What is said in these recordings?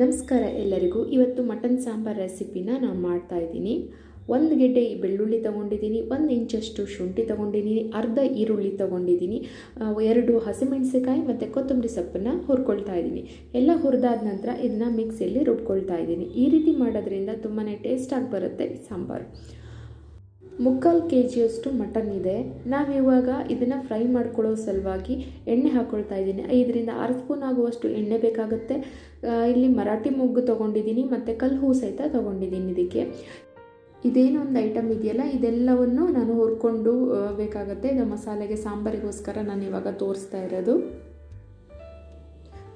ನಮಸ್ಕಾರ ಎಲ್ಲರಿಗೂ. ಇವತ್ತು ಮಟನ್ ಸಾಂಬಾರ್ ರೆಸಿಪಿನ ನಾನು ಮಾಡ್ತಾ ಇದ್ದೀನಿ. ಒಂದು ಗೆಡ್ಡೆ ಬೆಳ್ಳುಳ್ಳಿ ತೊಗೊಂಡಿದ್ದೀನಿ, ಒಂದು ಇಂಚಷ್ಟು ಶುಂಠಿ ತೊಗೊಂಡಿದ್ದೀನಿ, ಅರ್ಧ ಈರುಳ್ಳಿ ತೊಗೊಂಡಿದ್ದೀನಿ ಎರಡು ಹಸಿಮೆಣಸಿಕಾಯಿ ಮತ್ತು ಕೊತ್ತಂಬರಿ ಸೊಪ್ಪನ್ನು ಹುರ್ಕೊಳ್ತಾ ಇದ್ದೀನಿ. ಎಲ್ಲ ಹುರಿದಾದ ನಂತರ ಇದನ್ನ ಮಿಕ್ಸಿಯಲ್ಲಿ ರುಬ್ಕೊಳ್ತಾ ಇದ್ದೀನಿ. ಈ ರೀತಿ ಮಾಡೋದ್ರಿಂದ ತುಂಬಾ ಟೇಸ್ಟಾಗಿ ಬರುತ್ತೆ ಸಾಂಬಾರು. ಮುಕ್ಕಾಲು ಕೆ ಜಿಯಷ್ಟು ಮಟನ್ ಇದೆ. ನಾವಿವಾಗ ಇದನ್ನು ಫ್ರೈ ಮಾಡ್ಕೊಳ್ಳೋ ಸಲುವಾಗಿ ಎಣ್ಣೆ ಹಾಕ್ಕೊಳ್ತಾ ಇದ್ದೀನಿ. ಐದರಿಂದ ಆರು ಸ್ಪೂನ್ ಆಗುವಷ್ಟು ಎಣ್ಣೆ ಬೇಕಾಗುತ್ತೆ. ಇಲ್ಲಿ ಮರಾಠಿ ಮೊಗ್ಗು ತೊಗೊಂಡಿದ್ದೀನಿ ಮತ್ತು ಕಲ್ಲು ಹೂ ಸಹಿತ ತೊಗೊಂಡಿದ್ದೀನಿ ಇದಕ್ಕೆ. ಇದೇನೊಂದು ಐಟಮ್ ಇದೆಯಲ್ಲ, ಇದೆಲ್ಲವನ್ನು ನಾನು ಹುರ್ಕೊಂಡು ಬೇಕಾಗುತ್ತೆ. ಇದು ಮಸಾಲೆಗೆ ಸಾಂಬಾರಿಗೋಸ್ಕರ ನಾನು ಇವಾಗ ತೋರಿಸ್ತಾ ಇರೋದು.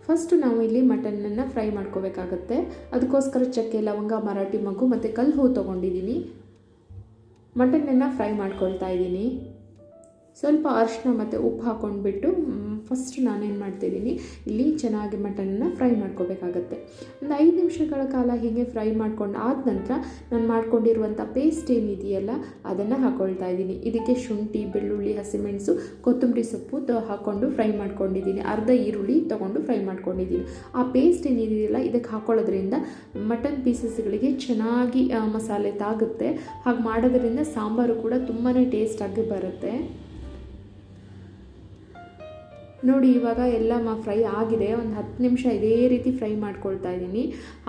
ಫಸ್ಟು ನಾವು ಇಲ್ಲಿ ಮಟನನ್ನು ಫ್ರೈ ಮಾಡ್ಕೋಬೇಕಾಗತ್ತೆ. ಅದಕ್ಕೋಸ್ಕರ ಚಕ್ಕೆ, ಲವಂಗ, ಮರಾಠಿ ಮಗ್ಗು ಮತ್ತು ಕಲ್ಲು ಹೂ ತೊಗೊಂಡಿದ್ದೀನಿ. ಮಟನನ್ನು ಫ್ರೈ ಮಾಡ್ಕೊಳ್ತಾ ಇದ್ದೀನಿ ಸ್ವಲ್ಪ ಅರಿಶಿನ ಮತ್ತು ಉಪ್ಪು ಹಾಕ್ಕೊಂಡ್ಬಿಟ್ಟು ಫಸ್ಟ್ ನಾನೇನು ಮಾಡ್ತಿದ್ದೀನಿ, ಇಲ್ಲಿ ಚೆನ್ನಾಗಿ ಮಟನನ್ನು ಫ್ರೈ ಮಾಡ್ಕೋಬೇಕಾಗತ್ತೆ. ಒಂದು ಐದು ನಿಮಿಷಗಳ ಕಾಲ ಹೀಗೆ ಫ್ರೈ ಮಾಡ್ಕೊಂಡು ಆದ ನಂತರ ನಾನು ಮಾಡ್ಕೊಂಡಿರುವಂಥ ಪೇಸ್ಟ್ ಏನಿದೆಯಲ್ಲ, ಅದನ್ನು ಹಾಕ್ಕೊಳ್ತಾ ಇದ್ದೀನಿ. ಇದಕ್ಕೆ ಶುಂಠಿ, ಬೆಳ್ಳುಳ್ಳಿ, ಹಸಿಮೆಣಸು, ಕೊತ್ತಂಬರಿ ಸೊಪ್ಪು ಹಾಕ್ಕೊಂಡು ಫ್ರೈ ಮಾಡ್ಕೊಂಡಿದ್ದೀನಿ. ಅರ್ಧ ಈರುಳ್ಳಿ ತೊಗೊಂಡು ಫ್ರೈ ಮಾಡ್ಕೊಂಡಿದ್ದೀನಿ. ಆ ಪೇಸ್ಟ್ ಏನಿದೆಯಲ್ಲ ಇದಕ್ಕೆ ಹಾಕ್ಕೊಳ್ಳೋದ್ರಿಂದ ಮಟನ್ ಪೀಸಸ್ಗಳಿಗೆ ಚೆನ್ನಾಗಿ ಮಸಾಲೆ ತಾಗುತ್ತೆ. ಹಾಗೆ ಮಾಡೋದ್ರಿಂದ ಸಾಂಬಾರು ಕೂಡ ತುಂಬಾ ಟೇಸ್ಟಾಗಿ ಬರುತ್ತೆ. ನೋಡಿ, ಇವಾಗ ಎಲ್ಲ ಮ ಫ್ರೈ ಆಗಿದೆ. ಒಂದು ಹತ್ತು ನಿಮಿಷ ಇದೇ ರೀತಿ ಫ್ರೈ ಮಾಡ್ಕೊಳ್ತಾ ಇದ್ದೀನಿ.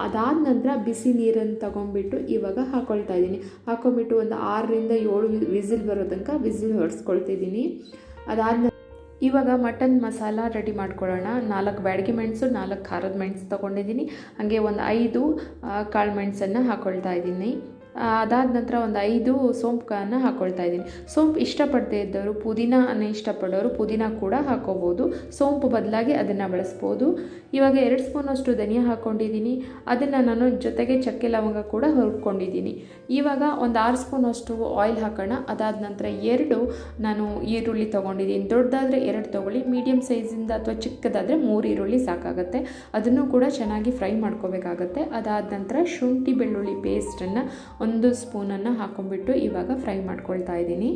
ಅದಾದ ನಂತರ ಬಿಸಿ ನೀರನ್ನು ತೊಗೊಂಬಿಟ್ಟು ಇವಾಗ ಹಾಕ್ಕೊಳ್ತಾ ಇದ್ದೀನಿ. ಹಾಕೊಂಡ್ಬಿಟ್ಟು ಒಂದು ಆರರಿಂದ ಏಳು ವಿಸಿಲ್ ಬರೋ ತನಕ ವಿಸಿಲ್ ಹೊಡೆಸ್ಕೊಳ್ತಿದ್ದೀನಿ ಅದಾದ ಇವಾಗ ಮಟನ್ ಮಸಾಲ ರೆಡಿ ಮಾಡ್ಕೊಳ್ಳೋಣ. ನಾಲ್ಕು ಬ್ಯಾಡಗಿ ಮೆಣಸು, ನಾಲ್ಕು ಖಾರದ ಮೆಣಸು ತೊಗೊಂಡಿದ್ದೀನಿ. ಹಾಗೆ ಒಂದು ಐದು ಕಾಳು ಮೆಣಸನ್ನು ಹಾಕ್ಕೊಳ್ತಾ ಇದ್ದೀನಿ. ಅದಾದ ನಂತರ ಒಂದು ಐದು ಸೋಂಪುಗಳನ್ನು ಹಾಕ್ಕೊಳ್ತಾ ಇದ್ದೀನಿ. ಸೋಂಪು ಇಷ್ಟಪಡದೇ ಇದ್ದವರು, ಪುದೀನಾನ ಇಷ್ಟಪಡೋರು ಪುದೀನ ಕೂಡ ಹಾಕ್ಕೋಬೋದು ಸೋಂಪು ಬದಲಾಗಿ ಅದನ್ನು ಬಳಸ್ಬೋದು. ಇವಾಗ ಎರಡು ಸ್ಪೂನಷ್ಟು ಧನಿಯಾ ಹಾಕ್ಕೊಂಡಿದ್ದೀನಿ ಅದನ್ನು ನಾನು ಜೊತೆಗೆ ಚಕ್ಕೆ ಲವಂಗ ಕೂಡ ಹುರ್ಕೊಂಡಿದ್ದೀನಿ. ಇವಾಗ ಒಂದು ಆರು ಸ್ಪೂನಷ್ಟು ಆಯಿಲ್ ಹಾಕೋಣ. ಅದಾದ ನಂತರ ಎರಡು ನಾನು ಈರುಳ್ಳಿ ತೊಗೊಂಡಿದ್ದೀನಿ. ದೊಡ್ಡದಾದರೆ ಎರಡು ತೊಗೊಳ್ಳಿ ಮೀಡಿಯಮ್ ಸೈಜಿಂದ ಅಥವಾ ಚಿಕ್ಕದಾದರೆ ಮೂರು ಈರುಳ್ಳಿ ಸಾಕಾಗುತ್ತೆ. ಅದನ್ನು ಕೂಡ ಚೆನ್ನಾಗಿ ಫ್ರೈ ಮಾಡ್ಕೋಬೇಕಾಗತ್ತೆ. ಅದಾದ ನಂತರ ಶುಂಠಿ ಬೆಳ್ಳುಳ್ಳಿ ಪೇಸ್ಟನ್ನು ಒಂದು ಸ್ಪೂನನ್ನು ಹಾಕೊಂಡ್ಬಿಟ್ಟು ಇವಾಗ ಫ್ರೈ ಮಾಡ್ಕೊಳ್ತಾ ಇದ್ದೀನಿ.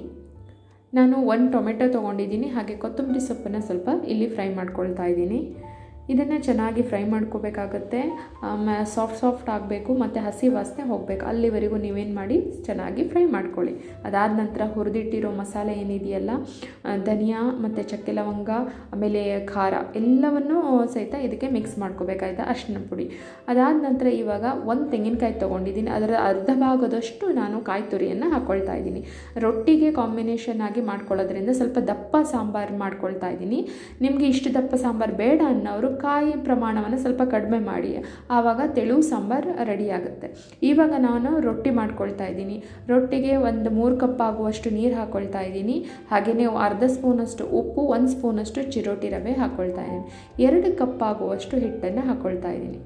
ನಾನು ಒಂದು ಟೊಮೆಟೊ ತೊಗೊಂಡಿದ್ದೀನಿ, ಹಾಗೆ ಕೊತ್ತಂಬರಿ ಸೊಪ್ಪನ್ನು ಸ್ವಲ್ಪ ಇಲ್ಲಿ ಫ್ರೈ ಮಾಡ್ಕೊಳ್ತಾ ಇದ್ದೀನಿ. ಇದನ್ನು ಚೆನ್ನಾಗಿ ಫ್ರೈ ಮಾಡ್ಕೋಬೇಕಾಗತ್ತೆ. ಸಾಫ್ಟ್ ಸಾಫ್ಟ್ ಆಗಬೇಕು ಮತ್ತು ಹಸಿ ವಾಸನೆ ಹೋಗಬೇಕು. ಅಲ್ಲಿವರೆಗೂ ನೀವೇನು ಮಾಡಿ ಚೆನ್ನಾಗಿ ಫ್ರೈ ಮಾಡ್ಕೊಳ್ಳಿ. ಅದಾದ ನಂತರ ಹುರಿದಿಟ್ಟಿರೋ ಮಸಾಲೆ ಏನಿದೆಯಲ್ಲ ಧನಿಯಾ ಮತ್ತು ಚಕ್ಕೆ ಲವಂಗ, ಆಮೇಲೆ ಖಾರ ಎಲ್ಲವನ್ನೂ ಸಹಿತ ಇದಕ್ಕೆ ಮಿಕ್ಸ್ ಮಾಡ್ಕೋಬೇಕಾಯ್ತಾ ಅರಿಶಿನ ಪುಡಿ. ಅದಾದ ನಂತರ ಇವಾಗ ಒಂದು ತೆಂಗಿನಕಾಯಿ ತೊಗೊಂಡಿದ್ದೀನಿ. ಅದರ ಅರ್ಧ ಭಾಗದಷ್ಟು ನಾನು ಕಾಯಿ ತುರಿಯನ್ನು ಹಾಕ್ಕೊಳ್ತಾ ಇದ್ದೀನಿ. ರೊಟ್ಟಿಗೆ ಕಾಂಬಿನೇಷನ್ ಆಗಿ ಮಾಡ್ಕೊಳ್ಳೋದ್ರಿಂದ ಸ್ವಲ್ಪ ದಪ್ಪ ಸಾಂಬಾರು ಮಾಡ್ಕೊಳ್ತಾ ಇದ್ದೀನಿ. ನಿಮಗೆ ಇಷ್ಟು ದಪ್ಪ ಸಾಂಬಾರು ಬೇಡ ಅನ್ನೋರು ಕಾಯಿ ಪ್ರಮಾಣವನ್ನು ಸ್ವಲ್ಪ ಕಡಿಮೆ ಮಾಡಿ. ಆವಾಗ ತೆಳು, ಸಾಂಬಾರು ರೆಡಿ ಆಗುತ್ತೆ ಇವಾಗ ನಾನು ರೊಟ್ಟಿ ಮಾಡ್ಕೊಳ್ತಾ ಇದ್ದೀನಿ. ರೊಟ್ಟಿಗೆ ಒಂದು ಮೂರು ಕಪ್ ಆಗುವಷ್ಟು ನೀರು ಹಾಕ್ಕೊಳ್ತಾ ಇದ್ದೀನಿ. ಹಾಗೆಯೇ ಅರ್ಧ ಸ್ಪೂನಷ್ಟು ಉಪ್ಪು, ಒಂದು ಸ್ಪೂನಷ್ಟು ಚಿರೋಟಿ ರವೆ ಹಾಕ್ಕೊಳ್ತಾ ಇದ್ದೀನಿ. ಎರಡು ಕಪ್ ಆಗುವಷ್ಟು ಹಿಟ್ಟನ್ನು ಹಾಕ್ಕೊಳ್ತಾ ಇದ್ದೀನಿ.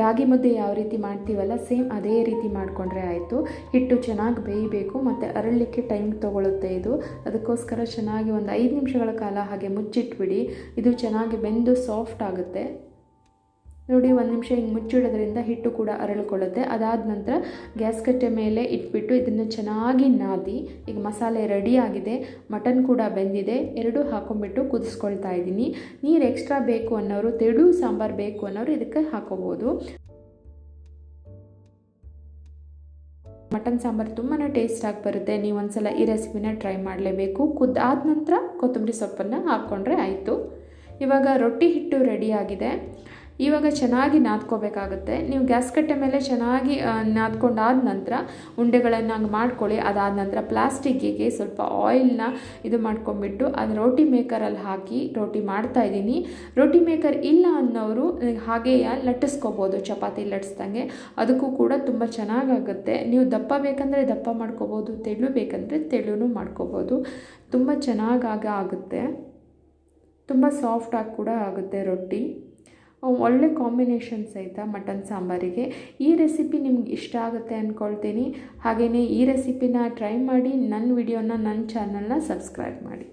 ರಾಗಿ ಮುದ್ದೆ ಯಾವ ರೀತಿ ಮಾಡ್ತೀವಲ್ಲ, ಸೇಮ್ ಅದೇ ರೀತಿ ಮಾಡಿಕೊಂಡ್ರೆ ಆಯಿತು. ಹಿಟ್ಟು ಚೆನ್ನಾಗಿ ಬೇಯಬೇಕು, ಮತ್ತು ಅರಳಲಿಕ್ಕೆ ಟೈಮ್ ತೊಗೊಳುತ್ತೆ ಇದು. ಅದಕ್ಕೋಸ್ಕರ ಚೆನ್ನಾಗಿ ಒಂದು ಐದು ನಿಮಿಷಗಳ ಕಾಲ ಹಾಗೆ ಮುಚ್ಚಿಟ್ಬಿಡಿ. ಇದು ಚೆನ್ನಾಗಿ ಬೆಂದು ಸಾಫ್ಟ್ ಆಗುತ್ತೆ. ನೋಡಿ, ಒಂದು ನಿಮಿಷ ಹಿಂಗೆ ಮುಚ್ಚಿಡೋದ್ರಿಂದ ಹಿಟ್ಟು ಕೂಡ ಅರಳ್ಕೊಳ್ಳುತ್ತೆ. ಅದಾದ ನಂತರ ಗ್ಯಾಸ್ ಕಟ್ಟೆ ಮೇಲೆ ಇಟ್ಬಿಟ್ಟು ಇದನ್ನು ಚೆನ್ನಾಗಿ ನಾದಿ, ಈಗ ಮಸಾಲೆ ರೆಡಿ ಆಗಿದೆ ಮಟನ್ ಕೂಡ ಬೆಂದಿದೆ, ಎರಡೂ ಹಾಕೊಂಡ್ಬಿಟ್ಟು ಕುದಿಸ್ಕೊಳ್ತಾ ಇದ್ದೀನಿ. ನೀರು ಎಕ್ಸ್ಟ್ರಾ ಬೇಕು ಅನ್ನೋರು, ತೆಳು ಸಾಂಬಾರು ಬೇಕು ಅನ್ನೋರು ಇದಕ್ಕೆ ಹಾಕೋಬೋದು. ಮಟನ್ ಸಾಂಬಾರು ತುಂಬಾ ಟೇಸ್ಟಾಗಿ ಬರುತ್ತೆ. ನೀವು ಒಂದ್ಸಲ ಈ ರೆಸಿಪಿನ ಟ್ರೈ ಮಾಡಲೇಬೇಕು. ಕುದ್ದಾದ ನಂತರ ಕೊತ್ತಂಬರಿ ಸೊಪ್ಪನ್ನು ಹಾಕ್ಕೊಂಡ್ರೆ ಆಯಿತು. ಇವಾಗ ರೊಟ್ಟಿ ಹಿಟ್ಟು ರೆಡಿಯಾಗಿದೆ ಇವಾಗ ಚೆನ್ನಾಗಿ ನಾದ್ಕೋಬೇಕಾಗುತ್ತೆ. ನೀವು ಗ್ಯಾಸ್ ಕಟ್ಟೆ ಮೇಲೆ ಚೆನ್ನಾಗಿ ನಾದ್ಕೊಂಡಾದ ನಂತರ ಉಂಡೆಗಳನ್ನು ಹಂಗೆ ಮಾಡ್ಕೊಳ್ಳಿ. ಅದಾದ ನಂತರ ಪ್ಲಾಸ್ಟಿಕ್ಕಿಗೆ ಸ್ವಲ್ಪ ಆಯಿಲ್ನ ಇದು ಮಾಡ್ಕೊಂಡ್ಬಿಟ್ಟು ಅದು ರೋಟಿ ಮೇಕರಲ್ಲಿ ಹಾಕಿ ರೋಟಿ ಮಾಡ್ತಾ ಇದ್ದೀನಿ. ರೋಟಿ ಮೇಕರ್ ಇಲ್ಲ ಅನ್ನೋರು ಹಾಗೆಯೇ ಲಟ್ಟಿಸ್ಕೋಬೋದು ಚಪಾತಿ ಲಟ್ಟಿಸ್ದಂಗೆ. ಅದಕ್ಕೂ ಕೂಡ ತುಂಬ ಚೆನ್ನಾಗಾಗುತ್ತೆ. ನೀವು ದಪ್ಪ ಬೇಕಂದರೆ ದಪ್ಪ ಮಾಡ್ಕೋಬೋದು, ತೆಳು ಬೇಕಂದರೆ ತೆಳುನೂ ಮಾಡ್ಕೋಬೋದು. ತುಂಬ ಚೆನ್ನಾಗಾಗ ಆಗುತ್ತೆ. ತುಂಬ ಸಾಫ್ಟಾಗಿ ಕೂಡ ಆಗುತ್ತೆ ರೊಟ್ಟಿ. ಒಳ್ಳೆ ಕಾಂಬಿನೇಷನ್ ಸಹಿತ ಮಟನ್ ಸಾಂಬಾರಿಗೆ. ಈ ರೆಸಿಪಿ ನಿಮ್ಗೆ ಇಷ್ಟ ಆಗುತ್ತೆ ಅಂದ್ಕೊಳ್ತೀನಿ ಹಾಗೆಯೇ ಈ ರೆಸಿಪಿನ ಟ್ರೈ ಮಾಡಿ ನನ್ನ ವಿಡಿಯೋನ ನನ್ನ ಚಾನಲ್ನ ಸಬ್ಸ್ಕ್ರೈಬ್ ಮಾಡಿ.